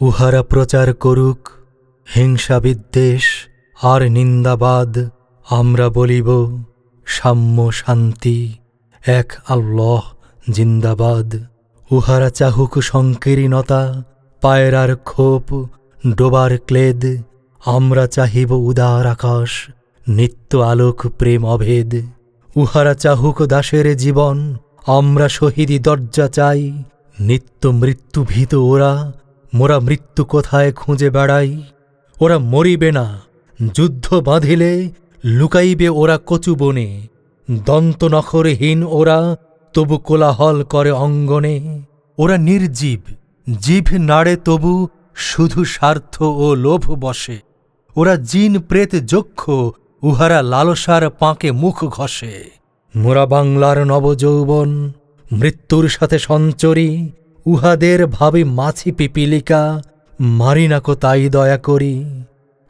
উহারা প্রচার করুক, হিংসা বিদ্বেষ আর নিন্দাবাদ, আমরা বলিব, সাম্য শান্তি, এক আল্লাহ জিন্দাবাদ। উহারা চাহুক সংকীর্ণতা, পায়রার খোপ ডোবার ক্লেদ, আমরা চাহিব উদার আকাশ, নিত্য আলোক প্রেম অভেদ। উহারা চাহুক দাসের জীবন, আমরা শহীদি দরজা চাই, নিত্য মৃত্যু ভীত ওরা মোরা মৃত্যু কোথায় খুঁজে বেড়াই? ওরা মরিবে না। যুদ্ধ বাঁধিলে লুকাইবে ওরা কচু বনে। দন্তনখরহীন ওরা তবু কোলাহল করে অঙ্গনে। ওরা নির্জীব জিভ নাড়ে তবু শুধু স্বার্থ ও লোভ বসে। ওরা জিন প্রেত যক্ষ, উহারা লালসার পাঁকে মুখ ঘষে। মোরা বাংলার নবযৌবন, মৃত্যুর সাথে সঞ্চরি উহাদের ভাবি মাছি পিপিলিকা মারি নাকো তাই দয়া করি।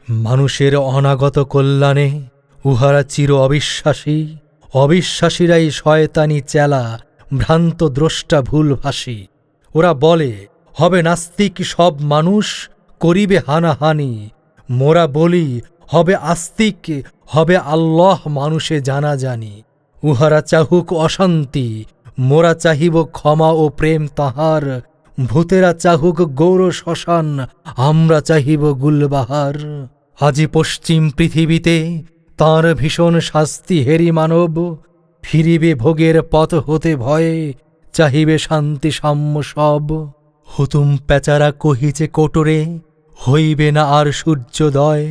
মানুষের অনাগত কল্যাণে উহারা চির অবিশ্বাসী, অবিশ্বাসীরাই শয়তানি চেলা, ভ্রান্ত দ্রষ্টা ভুলভাসী। ওরা বলে, হবে নাস্তিক সব মানুষ, করিবে হানাহানি। মোরা বলি, হবে আস্তিক, হবে আল্লাহ মানুষে জানা জানি উহারা চাহুক অশান্তি মোরা চাহিব ক্ষমা ও প্রেম তাহার, ভূতেরা চাহুক গৌর শ্মশান, আমরা চাহিব গুলবাহার। আজি পশ্চিম পৃথিবীতে তাঁর ভীষণ শাস্তি হেরি মানব, ফিরিবে ভোগের পথ হতে ভয়ে চাহিবে শান্তি সাম্য সব। হুতুম পেচারা কহিছে কোটরে, হইবে না আর সূর্যোদয়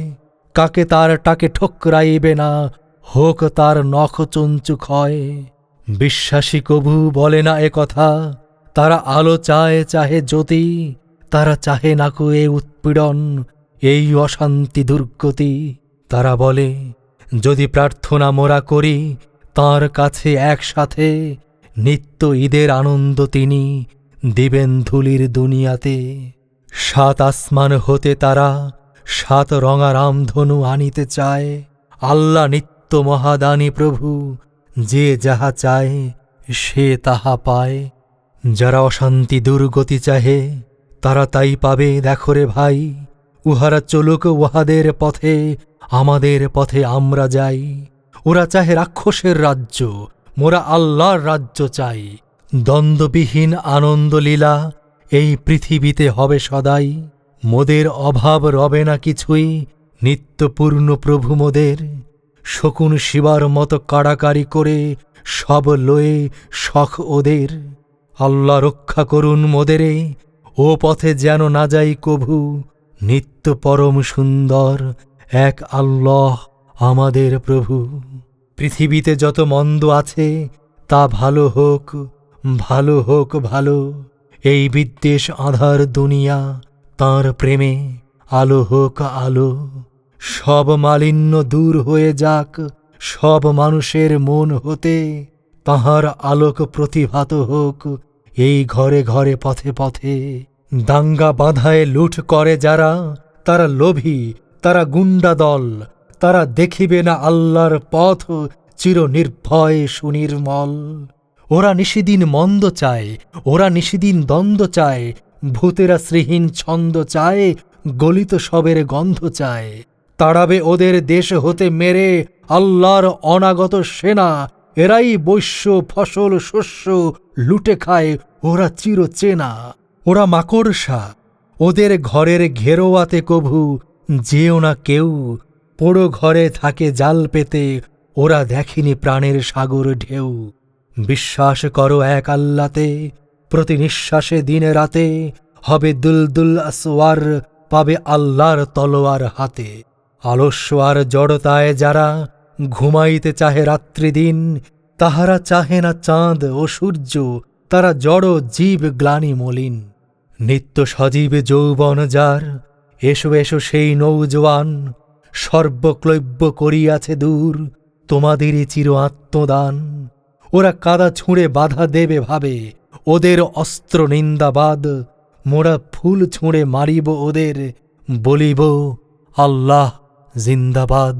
কাকে তার টাকে ঠোকরাইবে না, হোক তার নখ চঞ্চু ক্ষয় বিশ্বাসী কবু বলে না এ কথা। তারা আলো চায়, চাহে জ্যোতি, তারা চাহে না নাকু এ উৎপীড়ন, এই অশান্তি দুর্গতি। তারা বলে, যদি প্রার্থনা মোরা করি, তার কাছে একসাথে নিত্য ঈদের আনন্দ তিনি দিবেন ধুলির দুনিয়াতে। সাত আসমান হতে তারা সাত রঙা রামধনু আনিতে চায়। আল্লাহ নিত্য মহাদানী প্রভু যে যাহা চায়, সে তাহা পায়। যারা অশান্তি দুর্গতি চাহে, তারা তাই পাবে, দেখো রে ভাই। উহারা চলুক উহাদের পথে, আমাদের পথে আমরা যাই। ওরা চাহে রাক্ষসের রাজ্য, মোরা আল্লাহর রাজ্য চাই। দ্বন্দ্ববিহীন আনন্দ লীলা, এই পৃথিবীতে হবে সদাই। মোদের অভাব রবে না কিছুই, নিত্যপূর্ণ প্রভু মোদের। শকুন শিবার মতো কাড়াকাড়ি করে সব লয়ে শখ ওদের। আল্লাহ রক্ষা করুন মোদেরে ও পথে যেন না যাই কভু। নিত্য পরম সুন্দর এক আল্লাহ আমাদের প্রভু। পৃথিবীতে যত মন্দ আছে, তা ভালো হোক ভালো হোক ভালো। এই বিদ্বেষ আধার দুনিয়া, তাঁর প্রেমে আলো হোক আলো। সব মালিন্য দূর হয়ে যাক, সব মানুষের মন হতে তাহার আলোক প্রতিভাত হোক, এই ঘরে ঘরে পথে পথে দাঙ্গা বাঁধায় লুঠ করে যারা, তারা লোভী, তারা গুন্ডা দল, তারা দেখিবে না আল্লাহর পথ চির নির্ভয় সুনির্মল। ওরা নিশিদিন মন্দ চায়, ওরা নিশিদিন দ্বন্দ্ব চায়, ভূতেরা শ্রীহীন ছন্দ চায়, গলিত সবের গন্ধ চায়। তাড়াবে ওদের দেশ হতে মেরে আল্লাহর অনাগত সেনা। এরাই বৈশ্য ফসল শস্য লুটে খায়, ওরা চির চেনা ওরা মাকড়সা। ওদের ঘরের ঘেরোয়াতে কভু, যেও না কেউ। পোড়ো ঘরে থাকে জাল পেতে, ওরা দেখেনি প্রাণের সাগর ঢেউ। বিশ্বাস করো এক আল্লাতে, প্রতি নিঃশ্বাসে দিনে রাতে, হবে দুলদুল আসওয়ার, পাবে আল্লাহর তলোয়ার হাতে। আলস্য আর জড়তায় যারা ঘুমাইতে চাহে রাত্রি দিন, তাহারা চাহে না চাঁদ ও সূর্য, তারা জড় জীব গ্লানি মলিন। নিত্য সজীব যৌবন যার, এসো এসো সেই নৌজওয়ান সর্বক্লৈব্য করিয়াছে দূর, তোমাদেরই চির আত্মদান। ওরা কাদা ছুঁড়ে বাধা দেবে ভাবে, ওদের অস্ত্র নিন্দাবাদ, মোরা ফুল ছুঁড়ে মারিব ওদের, বলিব, আল্লাহ জিন্দাবাদ